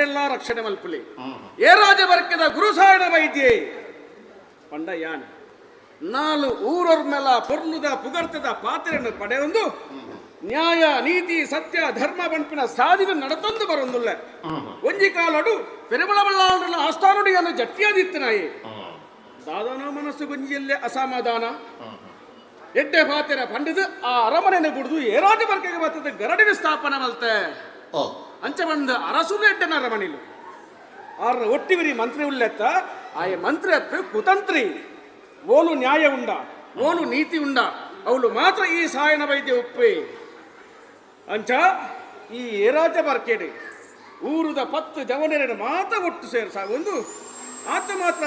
ಮಂತ್ರೆಲ್ಲ ರಕ್ಷಣೆ ಮಲ್ಪಲಿ. ಗುರುಸಾಯಣ ವೈದ್ಯೆ. ಪಂಡ ಯಾನ್. ನಾಲ್ ಊರವ್ರ ಮೇಲ ಪೊರ್ಲುದ ಪುಗರ್ತದ ಪಾತ್ರೆಯನ್ನು ಪಡೆಯೊಂದು ನ್ಯಾಯ, ನೀತಿ, ಸತ್ಯ, ಧರ್ಮ ಬಂಪಿನ ಸಾಧಿನ ನಡತೊಂದು ಬರೊಂದುಲ್ಲ. ಒಂಜಿ ಕಾಲಡು ಪೆರುಮಳಬಳ್ಳಾಳನ ಆಸ್ಥಾನುಡಿಯನ್ನು ಜಟ್ಟಿಯಾದಿತ್ತನಾಯಿ. ದಾದನ ಮನಸ್ಸು ಗುಂಜಿಯಲ್ಲೇ ಅಸಮಾಧಾನ. ಎಡ್ಡೆ ಪಾತೆರ ಪಂಡಿದು ಆ ಅರಮನೆಯನ್ನು ಬಿಡುದು ಏ ಬರ್ಕೆಗೆ ಬರ್ತದೆ ಗರಡಿನ ಸ್ಥಾಪನೆ ಮಲ್ತೆ. ಓ ಅಂಚ ಬಂದು ಅರಸುಲು ಎಡ್ಡನ ಅರಮನೆಲು ಆರ ಒಟ್ಟಿವಿರಿ ಮಂತ್ರಿ ಉಳ್ಳೆತ್ತ ಆಯ ಮಂತ್ರಿ ಅತ್ತ ಕುತಂತ್ರಿ. ಓಲು ನ್ಯಾಯ ಉಂಡ ಓಲು ನೀತಿ ಉಂಡ ಅವಳು ಮಾತ್ರ ಈ ಸಾಯನ ವೈದ್ಯ ಉಪ್ಪೆ. ಅಂಚ ಈ ಏರಾಜ ಬರ್ಕೇಡಿ ಊರುದ ಪತ್ತು ಜವನೆರಡು ಮಾತ ಒಟ್ಟು ಸೇರ್ಸ ಒಂದು ಆತ ಮಾತ್ರ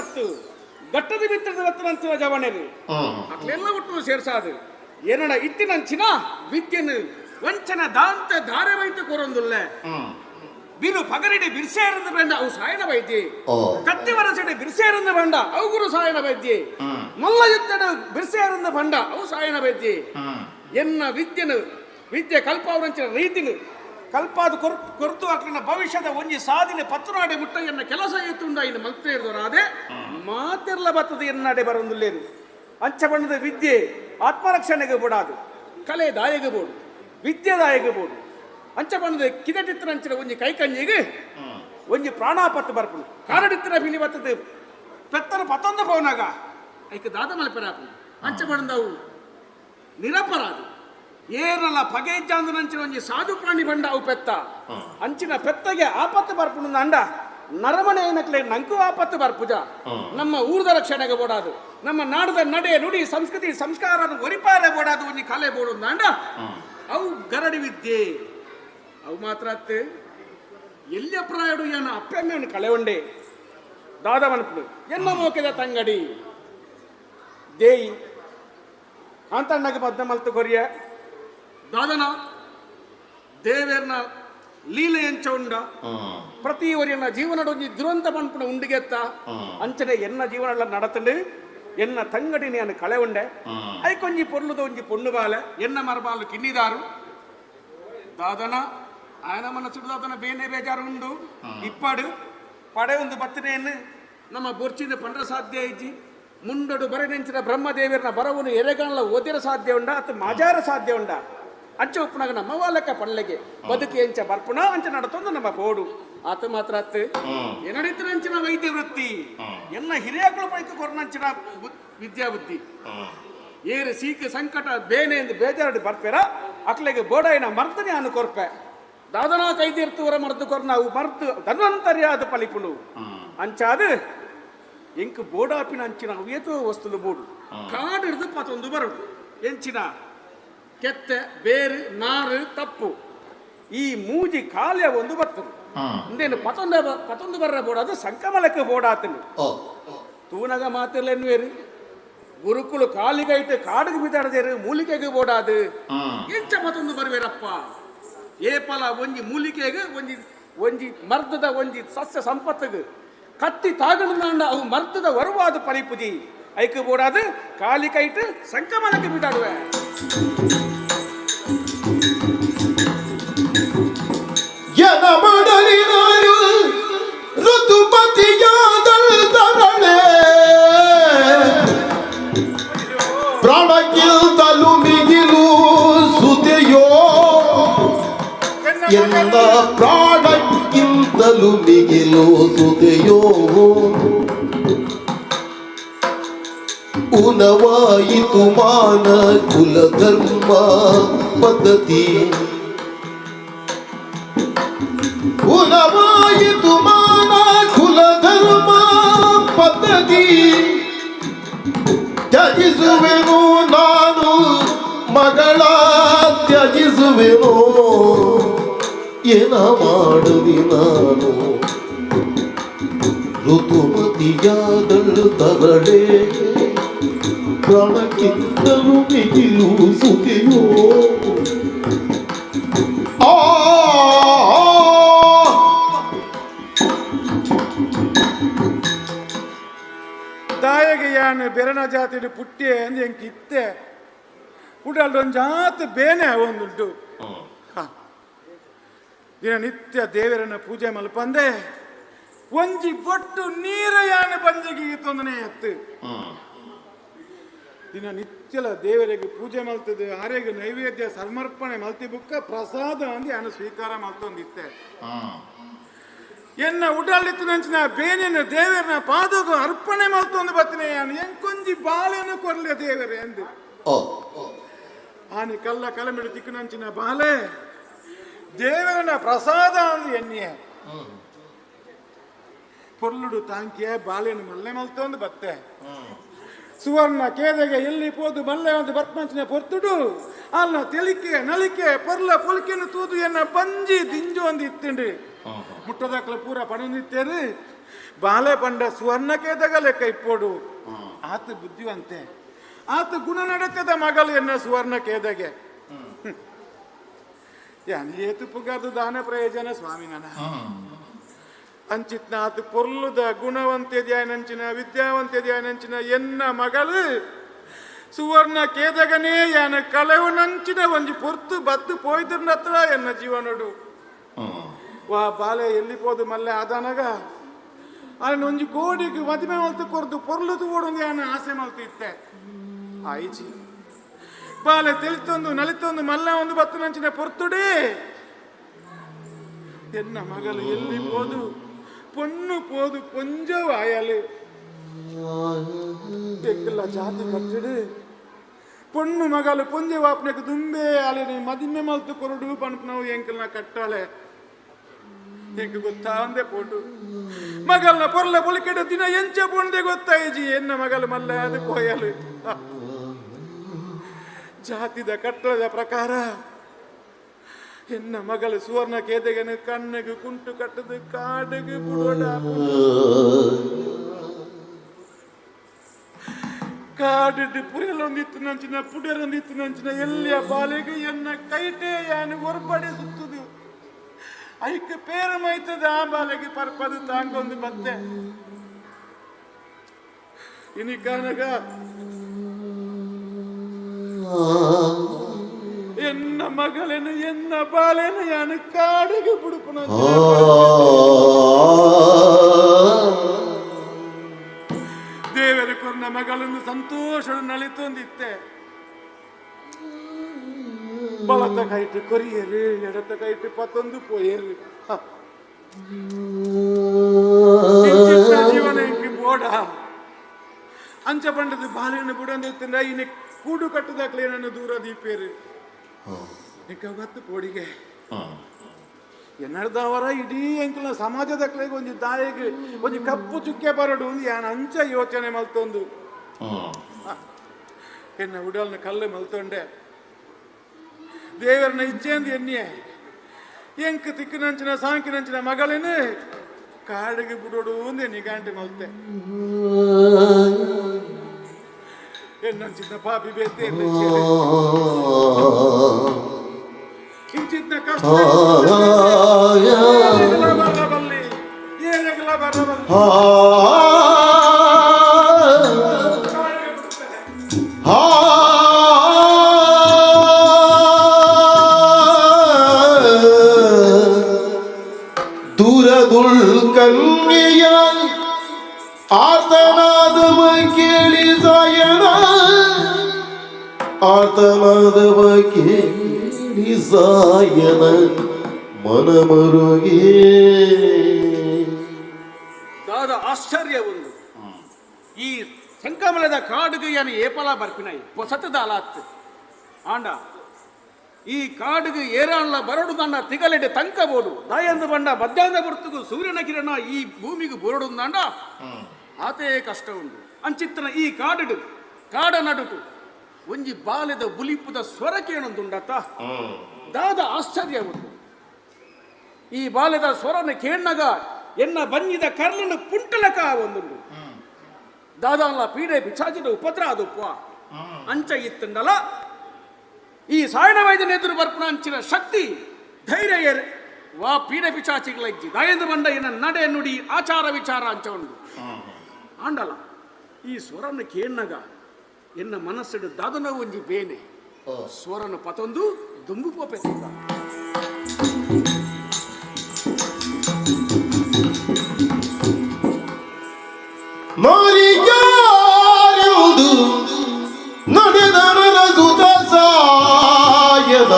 ಗಟ್ಟದ ಬಿತ್ತದ ಒತ್ತನಂಚಿನ ಜವನೆರು. ಹ್ಮ್. ಅಕ್ಲೆಲ್ಲ ಒಟ್ಟು ಸೇರ್ಸಾದು. ಏನಡ ಇತ್ತಿನಂಚಿನ ವಿದ್ಯೆನು ವಂಚನ ದಾಂತ ಧಾರೆ ವೈತೆ ಕೊರೊಂದುಲ್ಲೆ. ಬಿರು ಪಗರಿಡಿ ಬಿರ್ಸೇರಂದು ಬೇಂಡ ಅವು ಸಾಯನ ಬೈತಿ ಕತ್ತಿ ವರಸಡಿ ಬಿರ್ಸೇರಂದು ಬಂಡ ಅವು ಗುರು ಸಾಯನ ಬೈತಿ ಮಲ್ಲ ಯುದ್ಧದ ಬಿರ್ಸೇರಂದು ಬಂಡ ಅವು ಸಾಯನ ಬೈತಿ ಎನ್ನ ವಿದ್ಯೆನು ವಿದ್ಯೆ ಕಲ್ಪಾವರಂಚಿನ ರೀತಿನು ಕಲ್ಪಾದ ಕೊರ್ ಕೊರ್ತು ಭವಿಷ್ಯದ ಒಂಜಿ ಸಾಧಿನ ಪತ್ರನಾಡೆ ಮುಟ್ಟ ಎನ್ನ ಕೆಲಸ ಎತ್ತುಂಡ ಇನ್ನು ರಾದೆ ಮಾತೆರ್ಲ ಬತ್ತದ ಎನ್ನಡೆ ಬರೊಂದುಲ್ಲೇರು ಅಂಚ ಬಣ್ಣದ ವಿದ್ಯೆ ಆತ್ಮರಕ್ಷಣೆಗೆ ಬಿಡಾದು ಕಲೆ ದಾಯಗೆ ಬೋಡು. ವಿದ್ಯೆ ದಾಯಗೆ ಬೋಡು ಅಂಚ ಬಂದ ಕಿದಟಿತ್ರ ಅಂಚಿನ ಒಂಜಿ ಕೈಕಂಜಿಗೆ ಒಂಜಿ ಪ್ರಾಣಾಪತ್ತು ಬರ್ಪುಡು ಕಾರಡಿತ್ತಿನ ಬಿಲಿ ಬರ್ತದೆ ಪೆತ್ತನ ಪತ್ತೊಂದು ಪೋನಾಗ ಐಕ ದಾದ ಮಲ್ಪೆರಾಪು ಅಂಚ ಬಂದವು ನಿರಪರಾಧಿ. ಏರಲ ಪಗೆ ಅಂಚಿನ ಒಂಜಿ ಸಾಧು ಪ್ರಾಣಿ ಬಂಡ ಅವು ಪೆತ್ತ ಅಂಚಿನ ಪೆತ್ತಗೆ ಆಪತ್ತು ಬರ್ಪುಡು ಅಂಡ ನರಮನೆ ಏನಕ್ಲೆ ನಂಕು ಆಪತ್ತು ಬರ್ಪುಜ. ನಮ್ಮ ಊರ್ದ ರಕ್ಷಣೆಗೆ ಬೋಡಾದು ನಮ್ಮ ನಾಡದ ನಡೆ ನುಡಿ ಸಂಸ್ಕೃತಿ ಸಂಸ್ಕಾರ ಒರಿಪಾರೆ ಬೋಡಾದು ಒಂಜಿ ಕಲೆ ಬೋಡು ಅಂಡ ಅವು ಗರಡಿ ವಿದ್ಯೆ. ಅವು ಮಾತ್ರ ಅತ್ತೆ. ಎಲ್ಲಿ ಅಪ್ರಾಯಡು ಏನ ಅಪ್ಪೆಮ್ಮೆ ಕಳೆ ಉಂಡೆ ದಾದವನಪುಡು ಎನ್ನ ಮೋಕೆದ ತಂಗಡಿ. ದೇಯಿ ಕಾಂತಣ್ಣಗೆ ಬದ್ದ ಮಲ್ತು ಕೊರಿಯ. ದಾದನ. ದೇವೇರ್ನ ಲೀಲೆ ಎಂಚ ಉಂಡ. ಪ್ರತಿ ಒರಿಯನ್ನ ಜೀವನಡೊಂಜಿ ದುರಂತ ಪನ್ಪುಣ ಉಂಡಿಗೆತ್ತ. ಅಂಚನೆ ಎನ್ನ ಜೀವನ ನಡತಂಡು. ಎನ್ನ ತಂಗಡಿನಿ ಅನ್ನು ಕಳೆ ಉಂಡೆ ಐಕೊಂಜಿ ಪೊರ್ಲುದ ಒಂಜಿ ಪೊಣ್ಣು ಬಾಲೆ ಎನ್ನ ಮರಬಾಲು ಕಿನ್ನಿದಾರು ದಾದನ ಆಯನ ಮನಸ್ಸು ದಾದನ ಬೇನೆ ಬೇಜಾರು ಉಂಡು ಇಪ್ಪಾಡು ಪಡೆ ಒಂದು ಬತ್ತಿನೇನು ನಮ್ಮ ಬೊರ್ಚಿಂದ ಪಂಡ್ರ ಸಾಧ್ಯ ಐಜಿ ಮುಂಡಡು ಬರೆನೆಂಚಿನ ಬ್ರಹ್ಮದೇವಿಯರನ್ನ ಬರವನ್ನು ಎರೆಗಾಣಲ ಓದಿರ ಸಾಧ್ಯ ಉಂಡ ಅಥವಾ ಮಜಾರ ಸಾಧ್ಯ ಉಂಡ ಅಂಚ ಉಪ್ಪುನಾಗ ನಮ್ಮ ವಾಲಕ ಪಳ್ಳೆಗೆ ಬದುಕಿ ಎಂಚ ಬರ್ಪುಣ ಅಂಚ ನಡತೊಂದು ನಮ್ಮ ಬೋಡು. ಆತ ಮಾತ್ರ ಅತ್ತು ಹ್ಮ್ ಏನಡಿತರ ಅಂಚಿನ ವೈದ್ಯ ವೃತ್ತಿ? ಹ್ಮ್. ಎಲ್ಲ ಹಿರಿಯಕಳು ಪೈಕ ಕೊರನಂಚಿನ ಬುದ್- ವಿದ್ಯಾ ಬುದ್ಧಿ. ಹ್ಮ್. ಏರು ಸೀಕ ಸಂಕಟ ಬೇನೆ ಎಂದು ಬೇಜಾರಡಿ ಬರ್ಪೇರ ಅಕ್ಲೆಗೆ ಬೋಡಾಯಿನ ಮರ್ದನೆ ಅನ್ನು ಕೊರ್ಪೆ. ದಾದನ ಕೈದಿರ್ತುವರ ಮರ್ದು ಕೊರ್ ನಾವು ಮರ್ದು ಧನ್ವಂತರ್ಯಾದ ಪಲಿಪುನು ಹ್ಮ್. ಅಂಚಾದು ಎಂಕ್ ಬೋಡಾಪಿನ ಅಂಚಿನ ಅವೇತೋ ವಸ್ತುಲು ಬೋಡು. ಕಾಡು ಹಿಡಿದು ಪತ್ತೊಂದು ಬರಡು. ಎಂಚಿನ ಕೆತ್ತೆ ಬೇರು ನಾರು ತಪ್ಪು. ಈ ಮೂಜಿ ಕಾಲ್ಯ ಒಂದು ಬರ್ತದೆ. ಇಂದೇನು ಪತೊಂದು ಪತೊಂದು ಬರ್ರ ಬೋಡಾದು ಸಂಕಮಲಕ್ಕೆ ಬೋಡಾತನು ತೂನಗ ಮಾತಿರ್ಲೆನ್ವೇರು ಗುರುಕುಲು ಕಾಲಿಗೈತೆ ಕಾಡಿಗೆ ಬಿದ್ದಾಡದೇರು ಮೂಲಿಕೆಗೆ ಬೋಡಾದು ಓಡಾದು ಎಂಚ ಮತ್ತೊಂದು ಏ ಏಪಲ ಒಂಜಿ ಮೂಲಿಕೆಗೆ ಒಂಜಿ ಒಂಜಿ ಮರ್ದದ ಒಂಜಿ ಸಸ್ಯ ಸಂಪತ್ತಿಗೆ. ಕತ್ತಿ ತಾಗಣಂಡ ಅವು ಮರ್ದದ ವರುವಾದ ಪರಿಪುಜಿ ಐಕೆ ಓಡಾದು ಕಾಲಿ ಸಂಕಮಲಕ್ಕೆ ಬಿದ್ದಾಡುವೆ. ಎನಬಡಲಿ ನಾನು ಪ್ರಾಣಕ್ಕಿಂತಲೂ ಮಿಗಿಲು ಸುದೆಯೋ ಎಲ್ಲ ಪ್ರಾಣಕ್ಕಿಂತಲೂ ಮಿಗಿಲು ಸುದೆಯೋ ಉನವಾಯಿತು ಮಾನ ಕುಲಧರ್ಮ ಪದ್ಧತಿ. ಕುಲವಾಯಿತು ಮಾನ ಕುಲಧರ್ಮ ಪದ್ಧತಿ. ತ್ಯಜಿಸುವೆನು ನಾನು ಮಗಳ ತ್ಯಜಿಸುವೆನು. ಏನ ಮಾಡುವಿ ನಾನು? ಋತುಮತಿಯಾದಳು ತರಳೆ ಪ್ರಾಣಕ್ಕಿಂತಲೂ ಮಿಗಿಲು ಸುಖಿಯೋ ತಾಯಿಗೆ ಯಾನು ಬೆರನ ಜಾತಿಡು ಪುಟ್ಟಿ ಅಂದ್ ಎಂಕ್ ಇತ್ತೆ. ಉಡಲ್ದೊಂದು ಜಾತ್ ಬೇನೆ ಒಂದುಂಟು. ದಿನನಿತ್ಯ ದೇವರನ್ನ ಪೂಜೆ ಮಲ್ಪಂದೆ. ಒಂಜಿ ಬೊಟ್ಟು ನೀರ ಯಾನ ಬಂಜಿಗೆ ತೊಂದನೆ ಎತ್ತು ದಿನನಿತ್ಯಲ ದೇವರಿಗೆ ಪೂಜೆ ಮಲ್ತದೆ ಆರೆಗೆ ನೈವೇದ್ಯ ಸಮರ್ಪಣೆ ಮಲ್ತಿ ಬುಕ್ಕ ಪ್ರಸಾದ ಅಂದಿ ಅನ್ನ ಸ್ವೀಕಾರ ಮಲ್ತೊಂದಿತ್ತೆ ಎನ್ನ ಉಡಾಳಿತ್ತು ನಂಚಿನ ಬೇನೆನ ದೇವರನ ಪಾದಗ ಅರ್ಪಣೆ ಮಲ್ತೊಂದು ಬತ್ತಿನ ನಾನು ಎಂಕೊಂಜಿ ಬಾಳೆನ ಕೊರಲೆ ದೇವರೇ ಅಂದು. ಆನೆ ಕಲ್ಲ ಕಲಮಿಡು ತಿಕ್ಕನಂಚಿನ ಬಾಲೆ ದೇವರನ ಪ್ರಸಾದ ಅಂದು ಎನ್ನೆ ಪೊರ್ಲುಡು ತಾಂಕಿಯ ಬಾಳೆನು ಮಲ್ಲೆ ಮಲ್ತೊಂದು ಬತ್ತೆ. ಸುವರ್ಣ ಕೇದೆಗೆ ಎಲ್ಲಿ ಪೋದು ಮಲ್ಲೆ ಒಂದು ಬರ್ಪಂಚನ ಪೊರ್ತುಡು. ಅಲ್ಲ ತೆಲಿಕೆ ನಲಿಕೆ ಪೊರ್ಲ ಪೊಲಿಕೆನ ತೂದು ಎನ್ನ ಬಂಜಿ ದಿಂಜು ಒಂದು ಇತ್ತುಂಡು. ಮುಟ್ಟದಕ್ಕಲ ಪೂರ ಪಡೆದಿತ್ತೇರು ಬಾಲೆ ಪಂಡ ಸುವರ್ಣ ಕೇದಗ ಲೆಕ್ಕ ಇಪ್ಪೋಡು ಆತ ಬುದ್ಧಿವಂತೆ. ಆತ ಗುಣ ನಡತದ ಮಗಲ್ ಎನ್ನ ಸುವರ್ಣ ಕೇದಗೆ. ಯಾನ್ ಏತು ಪುಗಾದು ದಾನ ಪ್ರಯೋಜನ ಸ್ವಾಮಿನ ಅಂಚಿತ್ನ ಅದು ಪೊರ್ಲುದ ಗುಣವಂತೆ ನಂಚಿನ ವಿದ್ಯಾವಂತೆ ನಂಚಿನ ಎನ್ನ ಮಗಳು? ಸುವರ್ಣ ಕೇದಗನೇ ಯಾನ ಕಳವು ನಂಚಿನ ಒಂಜಿ ಪೊರ್ತು ಬತ್ತು ಪೋಯ್ತಿರ್ನತ್ರ ಎನ್ನ ಜೀವನಡು. ವಾ ಬಾಲೆ ಎಲ್ಲಿ ಪೋದು ಮಲ್ಲೆ ಆದಾನಗ? ಅಲ್ಲಿ ಒಂಜಿ ಕೋಡಿಗೆ ಮದುವೆ ಮಲ್ತು ಕೊರ್ದು ಪೊರ್ಲುದು ಓಡೊಂದು ಯಾನ ಆಸೆ ಮಲ್ತು ಇತ್ತೆ. ಆಯ್ಚಿ. ಬಾಲೆ ತಿಳಿತೊಂದು ನಲಿತೊಂದು ಮಲ್ಲ ಒಂದು ಬತ್ತು ನಂಚಿನ ಪೊರ್ತುಡೇ. ಎನ್ನ ಮಗಳು ಎಲ್ಲಿ ಪೋದು? ಪೊನ್ನು ಪೋದು ಪೊಂಜವಾಯಲು ತೆಕ್ಕಲ ಜಾತಿ ಕಟ್ಟಿಡು. ಪೊಣ್ಣು ಮಗಳು ಪೊಂಜೆ ವಾಪನೆಗೆ ದುಂಬೆ ಅಲೆ ಮದಿಮೆ ಮಲ್ತು ಕೊರಡು ಪಣಪ್ ನಾವು ಎಂಕಲ್ನ ಕಟ್ಟಾಳೆ. ಎಂಕ ಗೊತ್ತಾ ಅಂದೆ ಪೋಟು. ಮಗಲ್ನ ಪೊರ್ಲ ಪೊಲಿಕೆಡ ದಿನ ಎಂಚ ಪೊಂದೆ ಗೊತ್ತಾಯಿಜಿ ಎನ್ನ ಮಗಲ್ ಮಲ್ಲ ಅದು ಕೋಯಲು ಜಾತಿದ ಕಟ್ಟಳದ ಪ್ರಕಾರ ಎನ್ನ ಮಗಳು ಸುವರ್ಣ ಕೇದೆಗನ ಕಣ್ಣಿಗೆ ಕುಂಟು ಕಟ್ಟದು ಕಾಡಿಗೆ ಬುಡೋಡ ಕಾಡಿದ್ದು ಪುರಿಯಲೊಂದಿತ್ತು ನಂಚಿನ ಪುಡಿಯಲೊಂದಿತ್ತು ನಂಚಿನ ಎಲ್ಲಿಯ ಬಾಲಿಗೆ ಎನ್ನ ಕೈಟೆ ಯಾನು ಒರ್ಬಡೆ ಸುತ್ತದು ಐಕ ಪೇರ ಮೈತದ ಆ ಬಾಲೆಗೆ ಪರ್ಪದು ತಾಂಗೊಂದು ಮತ್ತೆ ಇನಿ ಕಾನಗ ಎನ್ನ ಮಗಳನ್ನು ಎನ್ನ ಬಾಲೆನು ಯಾನು ಕಾಡಿಗೆ ಬುಡುಪುನ ದೇವರ ಕೊರ್ನ ಮಗಳನ್ನು ಸಂತೋಷ ನಳಿತೊಂದಿತ್ತೆ ಬಲತ ಕೈಟ್ ಕೊರಿಯರು ಎಡತ ಕೈಟು ಪತ್ತೊಂದು ಪೋಯರು. ಜೀವನ ಇಂಕಿ ಬೋಡ. ಅಂಚ ಪಂಡದು ಬಾಲೆಯನ್ನು ಬುಡಂದಿತ್ತಿಂದ ಇನ್ನು ಕೂಡು ಕಟ್ಟದಾಕ್ಲೆ ನನ್ನ ದೂರ ದೀಪೇರು. ಗೊತ್ತು ಪೋಡಿಗೆ ಎನ್ನಡ್ದವರ ಇಡೀ ಅಂಕಲ ಸಮಾಜದ ಕಲೆಗೆ ಒಂಜಿ ದಾಯಿಗೆ ಒಂಜಿ ಕಪ್ಪು ಚುಕ್ಕೆ ಬರಡು ಒಂದು ಯಾನ ಅಂಚ ಯೋಚನೆ ಮಲ್ತೊಂದು. ಎನ್ನ ಉಡಲ್ನ ಕಲ್ಲು ಮಲ್ತೊಂಡೆ. ದೇವರನ್ನ ಇಚ್ಛೆಂದು ಎನ್ನಿಯೆ. ಎಂಕ್ ತಿಕ್ಕಿನಂಚಿನ ಸಾಂಕಿನಂಚಿನ ಮಗಳೇನು ಕಾಡಿಗೆ ಬಿಡೋಡು ಒಂದು ನಿಗಾಂಟಿ ಮಲ್ತೆ. ಎನ್ನಂಚಿನ ಪಾಪಿ ಬೇತೆ ಇಂಚಿದ್ನ ಕಷ್ಟ ಏನೆಗಲ ಬರಬಲ್ಲಿ ಏನೆಗಲ ಬರಬಲ್ಲಿ ಕೇಳಿ ಸಾಯನ ಮನಮರುಗೆ. ದಾದ ಆಶ್ಚರ್ಯ ಒಂದು. ಈ ಸಂಕಮಲದ ಕಾಡುಗೆ ಏನು ಏಪಲ ಬರ್ಪಿನಾಯಿ ಹೊಸತದ ಅಲಾತ್ ಆಂಡ ಈ ಕಾಡುಗೆ ಏರಾಣ್ಲ ಬರಡು ನನ್ನ ತಿಗಲೆಡೆ ತಂಕಬೋದು. ದಯಂದು ಬಂಡ ಮಧ್ಯಾಹ್ನ ಬರ್ತುಗು ಸೂರ್ಯನ ಕಿರಣ ಈ ಭೂಮಿಗೆ ಬುರಡು ದಂಡ ಆತೇ ಕಷ್ಟ ಉಂಡು ಅಂಚಿತ್ತನ ಈ ಕಾಡುಡು ಕಾಡ ನಡುಟು ಒಂಜಿ ಬಾಲ್ಯದ ಬುಲಿಪುದ ಸ್ವರ ಕೇಳೊಂದುಂಡತ್ತ ದಾದ ಆಶ್ಚರ್ಯ ಒಂದು. ಈ ಬಾಲ್ಯದ ಸ್ವರನ ಕೇಣಗ ಎನ್ನ ಬನ್ನಿದ ಕರ್ಲನ್ನು ಪುಂಟಲಕ ಒಂದುಂಡು ದಾದಾನ್ಲ ಪೀಡೆ ಬಿಚಾಚಿದ ಉಪದ್ರ ಅದುಪ್ಪ ಅಂಚ ಇತ್ತಂಡಲ. ಈ ಸಾಯಣ ವೈದ್ಯನ ಎದುರು ಬರ್ಪಣ ಅಂಚಿನ ಶಕ್ತಿ ಧೈರ್ಯ ವಾ ಪೀಡೆ ಪಿಚಾಚಿಗಳ ಇಜ್ಜಿ. ದಾಯಂದು ಬಂಡ ಏನ ನಡೆ ನುಡಿ ಆಚಾರ ವಿಚಾರ ಅಂಚ ಉಂಡು ಆಂಡಲ ಈ ಸ್ವರನ ಕೇಣ್ಣಗ ಎನ್ನ ಮನಸ್ಸಿಡು ದಾದನ ಒಂಜಿ ಬೇನೆ. ಸ್ವರನ ಪತೊಂದು ದುಂಬು ಪೋಪೆ ಸಾಯದ.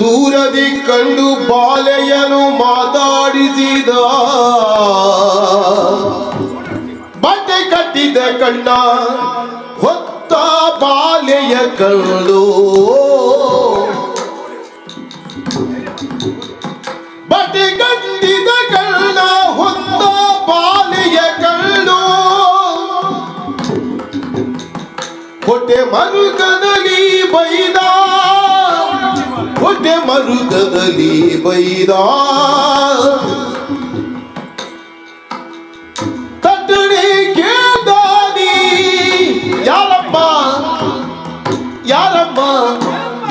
ದೂರದಿ ಕಂಡು ಬಾಲೆಯನು ಮಾತಾಡಿಸಿದ. ಕಟ್ಟಿದ ಕಣ್ಣ, ಹೊತ್ತ ಬಾಲೆಯ ಕಳ್ಳು ಬಟ್ಟೆ ಕಟ್ಟಿದ ಕಳ್ಳ ಹೊತ್ತ ಬಾಲೆಯ ಕಳ್ಳು ಹೊಟ್ಟೆ ಮರುಗದಲ್ಲಿ ಬೈದ, ಹೊಟ್ಟೆ ಮರುಗದಲ್ಲಿ ಬೈದ.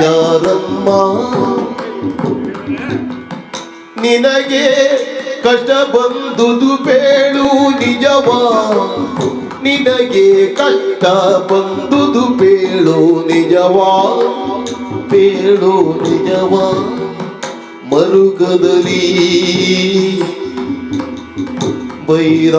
ಯಾರಮ್ಮ? ನಿನಗೆ ಕಷ್ಟ ಬಂದುದು ಬೇಳು ನಿಜವ? ನಿನಗೆ ಕಷ್ಟ ಬಂದುದು ಬೇಳು ನಿಜವಾ? ಬೇಳು ನಿಜವ? ಮರುಗದಲ್ಲಿ ಬೈರ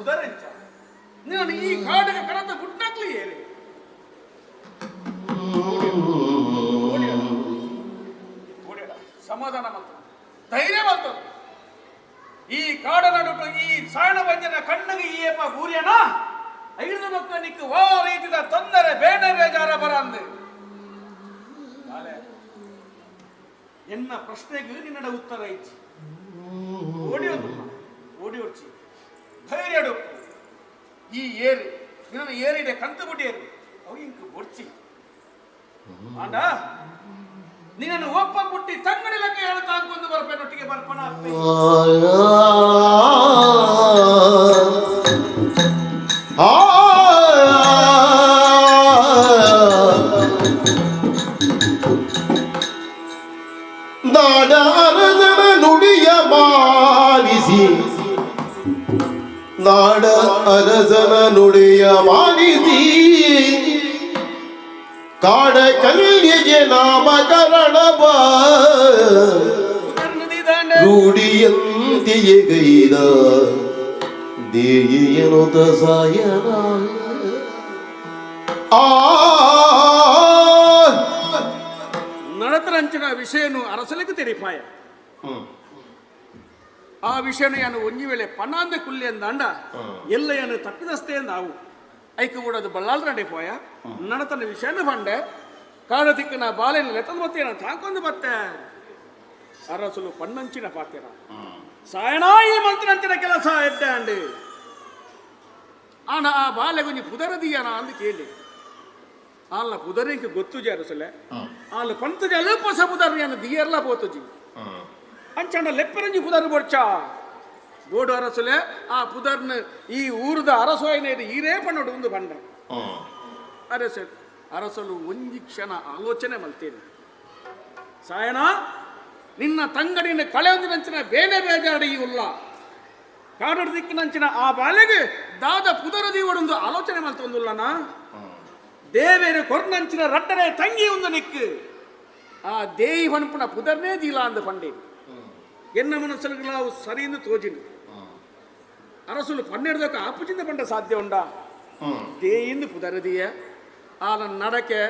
ಬುಧರೆಂಚ ನೀನು ಈ ಕಾಡಿಗೆ ಕಡದ ಗುಡ್ಡಕ್ಲಿ ಏರಿ. ಸಮಾಧಾನ ಮಾತ್ರ. ಧೈರ್ಯ ಮಾತ್ರ. ಈ ಕಾಡನ ಈ ಸಾಯಣ ಬಂಜನ ಕಣ್ಣಿಗೆ ಈ ಏಪ ಗೂರ್ಯನ? ಐದು ಮಕ್ಕ ನಿಕ್ಕು ಓ ರೀತಿದ ತೊಂದರೆ, ಬೇಡ ಬೇಜಾರ ಬರ ಅಂದೆ. ಎನ್ನ ಪ್ರಶ್ನೆಗೆ ನಿನ್ನಡ ಉತ್ತರ ಐತಿ. ಓಡಿ ಓಡಿ ಹೊಡ್ಚಿ ಧೈರ್ಯ ಈ ಏರಿ, ನಿನ್ನ ಏರಿಡೆ ಕಂತು ಬಿಟ್ಟು ಏರಿ ಅವು ಇಂಕು ಬುಡ್ಚಿ ಆಂಡ ನಿನ್ನನ್ನು ಒಪ್ಪ ಮುಟ್ಟಿ ತಂಗಡಿ ಲೆಕ್ಕ ಹೇಳ್ತಾ ಅನ್ಕೊಂಡು ಬರ್ಬೇನೊಟ್ಟಿಗೆ ಬರ್ಪಣ ನಾಡ ಅರಸನ ನುಡಿಯ ಮಾನಿಸಿ ನಾಡ ಅರಸನ ನುಡಿಯ ಮಾನಿಸಿ. ಕಾಡ ಕಲ್ಯಗೆ ನಾಮಕರಣವ ನುಡಿದಾಂಡ ರೂಢಿಯಂತೆಯೇ ಗೈದ. ದೇಯಿಯನುತ ಸಾಯನ. ಆ. ನಡತರಂಚಿನ ವಿಷಯನು ಅರಸಲಿಗೆ ತೆರಿಪಾಯ. ಆ ವಿಷಯನ ಏನು ಒಂಜಿ ವೇಳೆ ಪನಾಂದ ಕುಲ್ಲಿ ಎಲ್ಲ ಏನು ತಪ್ಪಿದಸ್ತೆ ನಾವು ಐಕ ಕೂಡದು ಬಳ್ಳಾಲ್ ಪೋಯಾ ಪೋಯ ನಡತನ ವಿಷಯನ ಬಂಡೆ. ಕಾಡ ನಾ ಬಾಲೆನ ಲೆತ್ತದ ಬತ್ತೇನ ತಾಕೊಂದು ಬತ್ತೆ. ಅರಸಲು ಪಣ್ಣಂಚಿನ ಪಾತಿರ ಸಾಯಣ ಈ ಮಂತ್ರಂಚಿನ ಕೆಲಸ ಎದ್ದೆ ಅಂಡಿ ಆನ ಆ ಬಾಲೆ ಕೊಂಚ ಪುದರದಿಯನ ಅಂದು ಕೇಳಿ. ಆಲ ಕುದರಿಗೆ ಗೊತ್ತು ಜಾರಸಲೆ ಆಲ ಪಂತಜ ಅಲ್ಪ ಪುದರ್ಯನ ದಿಯರ್ಲ ಪೋತುಜಿ. ಅಂಚಂಡ ಲೆಪ್ಪರಂಜಿ ಪುದರ್ ಬೊಡ್ಚ ಬೋಡು ಅರಸಲೆ ಆ ಪುದರ್ನ ಈ ಊರದ ಅರಸೋಯನ ಈರೇ ಪಣ್ಣೋಡು ಒಂದು ಬಂಡ ಅರಸ ಅರಸಲು ಒಂಜಿ ಕ್ಷಣ ಆಲೋಚನೆ ಮಲ್ತೇನೆ ಸಾಯಣ ನಿನ್ನ ತಂಗಡಿನ ಕಳೆಯೊಂದಿನಂಚಿನ ಬೇನೆ ಬೇಜಾಡಿ ಉಲ್ಲ ಕಾಡಡು ದಿಕ್ಕಿನಂಚಿನ ಆ ಬಾಲೆಗೆ ದಾದ ಪುದರದಿ ಒಡೊಂದು ಆಲೋಚನೆ ಮಲ್ತೊಂದುಲ್ಲನ ದೇವೇರು ಕೊರ್ನಂಚಿನ ರಟ್ಟರೆ ತಂಗಿ ಒಂದು ನಿಕ್ಕು ಆ ದೇಯಿ ಹೊಣಪುನ ಪುದರ್ನೇ ದೀಲ ಅಂದ ಪಂಡಿ ಎನ್ನ ಮನಸ್ಸಲ್ಲಿ ಅವು ಸರಿಯಿಂದ ತೋಜಿನು ಅರಸುಲು ಪನ್ನೆರಡದಕ್ಕೆ ಆಪುಚಿಂದ ಪಂಡ ಸಾಧ್ಯ ಉಂಡ ದೇಯಿಂದ ಪುದರದಿಯ ಆಲ ನಡಕೆ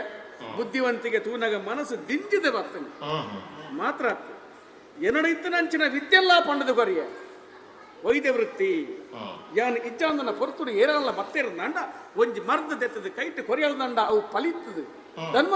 ಬುದ್ಧಿವಂತಿಗೆ ತೂನಗ ಮನಸ್ಸು ದಿಂಜಿದ ಬರ್ತನೆ ಮಾತ್ರ ಎನ್ನಡ ಇತ್ತನಂಚಿನ ವಿದ್ಯೆಲ್ಲ ಪಂಡದು ಕೊರಿಯ ವೈದ್ಯ ವೃತ್ತಿ ಯಾನ್ ಇಚ್ಚಾಂದನ ಪೊರ್ತುಡು ಏರಲ್ಲ ಬತ್ತೇರ ನಂಡ ಒಂಜಿ ಮರ್ದ ದೆತ್ತದ ಕೈಟ್ ಕೊರಿಯಲ್ ನಂಡ ಅವು ಫಲಿತದು ಧನ್ವ